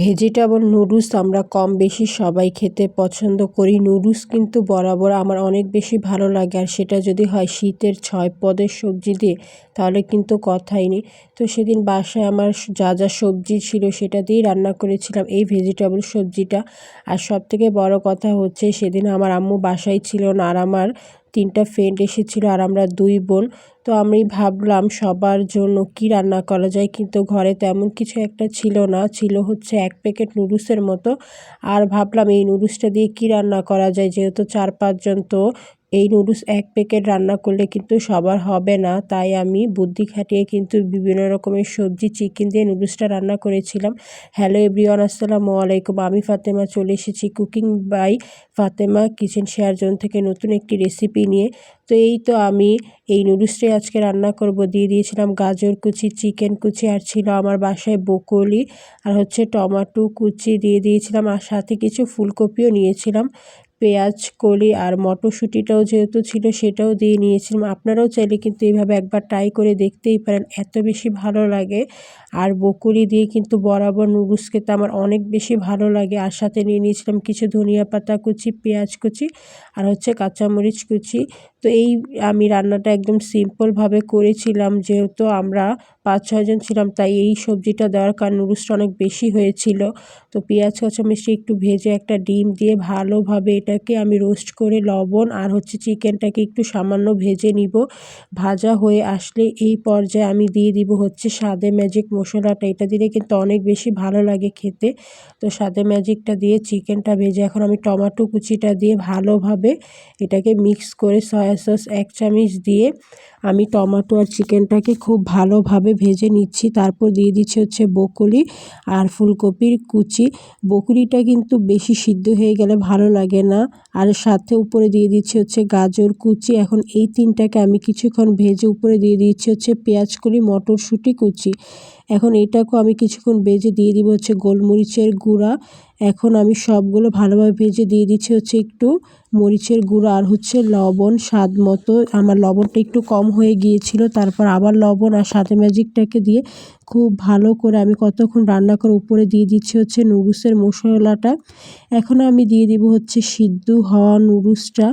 Vegetable noodles আমরা কম বেশি সবাই খেতে পছন্দ করি। নুডলস কিন্তু বরাবর আমার অনেক বেশি ভালো লাগে আর সেটা যদি হয় শীতের ছয় পদের সবজি দিয়ে, তাহলে কিন্তু কথাই নেই। তো সেদিন বাসায় আমার যা যা সবজি ছিল সেটা দিয়েই রান্না করেছিলাম এই ভেজিটেবল সবজিটা। আর সব থেকে বড় কথা হচ্ছে সেদিন আমার আম্মু বাসায় ছিল না আর আমার তিনটা ফ্রেন্ড এসেছিল আর আমরা দুই বোন। তো আমি ভাবলাম সবার জন্য কি রান্না করা যায়, কিন্তু ঘরে তেমন কিছু একটা ছিল না। ছিল হচ্ছে এক প্যাকেট নুডলসের মতো। আর ভাবলাম এই নুডলসটা দিয়ে কি রান্না করা যায়, যেহেতু চার পাঁচজন তো এই নুডলস এক প্যাকেট রান্না করলে কিন্তু সবার হবে না। তাই আমি বুদ্ধি খাটিয়ে কিন্তু বিভিন্ন রকমের সবজি, চিকেন দিয়ে নুডলসটা রান্না করেছিলাম। হ্যালো এভরিওয়ান, আসসালামু আলাইকুম। আমি ফাতেমা চলে এসেছি cooking by Fatema kitchen share zone থেকে নতুন একটি রেসিপি নিয়ে। তো এই তো আমি এই নুডলসটাই আজকে রান্না করব। দিয়ে দিয়েছিলাম গাজর কুচি, চিকেন কুচি, আর ছিল আমার বাসায় বকলি আর হচ্ছে টমাটো কুচি। দিয়ে দিয়েছিলাম, আর সাথে কিছু ফুলকপিও নিয়েছিলাম। পেঁয়াজ, কলি আর মটরশুঁটিটাও যেহেতু ছিল সেটাও দিয়ে নিয়েছিলাম। আপনারাও চাইলে কিন্তু এইভাবে একবার ট্রাই করে দেখতেই পারেন, এত বেশি ভালো লাগে। আর বকুলি দিয়ে কিন্তু বরাবর নুডলস খেতে আমার অনেক বেশি ভালো লাগে। আর সাথে নিয়ে নিয়েছিলাম কিছু ধনিয়া পাতা কুচি, পেঁয়াজ কুচি আর হচ্ছে কাঁচামরিচ কুচি। তো এই আমি রান্নাটা একদম সিম্পলভাবে করেছিলাম, যেহেতু আমরা পাঁচ ছয়জন ছিলাম, তাই এই সবজিটা দেওয়ার কারণ নুডলসটা অনেক বেশি হয়েছিল। তো পেঁয়াজ কাঁচামরিচটা একটু ভেজে একটা ডিম দিয়ে ভালোভাবে এটাকে আমি রোস্ট করে লবণ আর হচ্ছে চিকেনটাকে একটু সামান্য ভেজে নিব। ভাজা হয়ে আসলে এই পর্যায়ে আমি দিয়ে দিব হচ্ছে স্বাদে ম্যাজিক মশলাটা। এটা দিলে কিন্তু অনেক বেশি ভালো লাগে খেতে। তো স্বাদে ম্যাজিকটা দিয়ে চিকেনটা ভেজে এখন আমি টমাটো কুচিটা দিয়ে ভালোভাবে এটাকে মিক্স করে সয়া সস এক চামচ দিয়ে আমি টমাটো আর চিকেনটাকে খুব ভালোভাবে ভেজে নিচ্ছি। তারপর দিয়ে দিচ্ছি হচ্ছে বকুলি আর ফুলকপির কুচি। বকুলিটা কিন্তু বেশি সিদ্ধ হয়ে গেলে ভালো লাগে না। আর সাথে উপরে দিয়ে দিচ্ছি হচ্ছে গাজর, কুচি। এখন এই তিনটাকে আমি কিছুক্ষণ ভেজে উপরে দিয়ে দিচ্ছি হচ্ছে পেঁয়াজ কলি মটরশুঁটি কুচি। এখন এটাকেও আমি কিছুক্ষণ ভেজে দিয়ে দিব হচ্ছে গোলমরিচের গুঁড়া। এখন আমি সবগুলো ভালোভাবে ভেজে দিয়ে দিচ্ছি হচ্ছে একটু মরিচের গুঁড়ো আর হচ্ছে লবণ স্বাদ মতো। আমার লবণটা একটু কম হয়ে গিয়েছিল, তারপর আবার লবণ আর সাথে ম্যাজিকটাকে দিয়ে খুব ভালো করে আমি কতক্ষণ রান্না করে উপরে দিয়ে দিচ্ছি হচ্ছে নুডলসের মশলাটা। এখন আমি দিয়ে দিব হচ্ছে সিদ্ধ হওয়া নুডলসটা।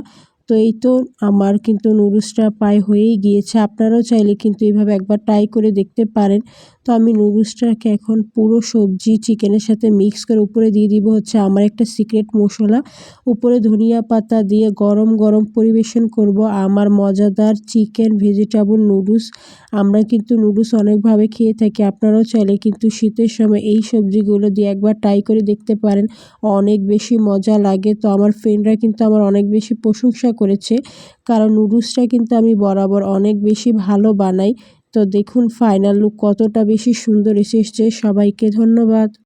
তো এই তো আমার কিন্তু নুডলসটা প্রায় হয়েই গিয়েছে। আপনারাও চাইলে কিন্তু এইভাবে একবার ট্রাই করে দেখতে পারেন। তো আমি নুডলসটাকে এখন পুরো সবজি, চিকেনের সাথে মিক্স করে উপরে দিয়ে দিব হচ্ছে আমার একটা সিক্রেট মশলা। উপরে ধনিয়া পাতা দিয়ে গরম গরম পরিবেশন করব। আমার মজাদার চিকেন ভেজিটেবল নুডলস। আমরা কিন্তু নুডলস অনেকভাবে খেয়ে থাকি। আপনারাও চাইলে কিন্তু শীতের সময় এই সবজিগুলো দিয়ে একবার ট্রাই করে দেখতে পারেন। অনেক বেশি মজা লাগে। তো আমার ফ্রেন্ডরা কিন্তু আমার অনেক বেশি প্রশংসা করেছে। কারণ নুডলসটা কিন্তু আমি বরাবর অনেক বেশি ভালো বানাই। তো দেখুন ফাইনাল লুক কতটা বেশি সুন্দর এসেছে। সবাইকে ধন্যবাদ।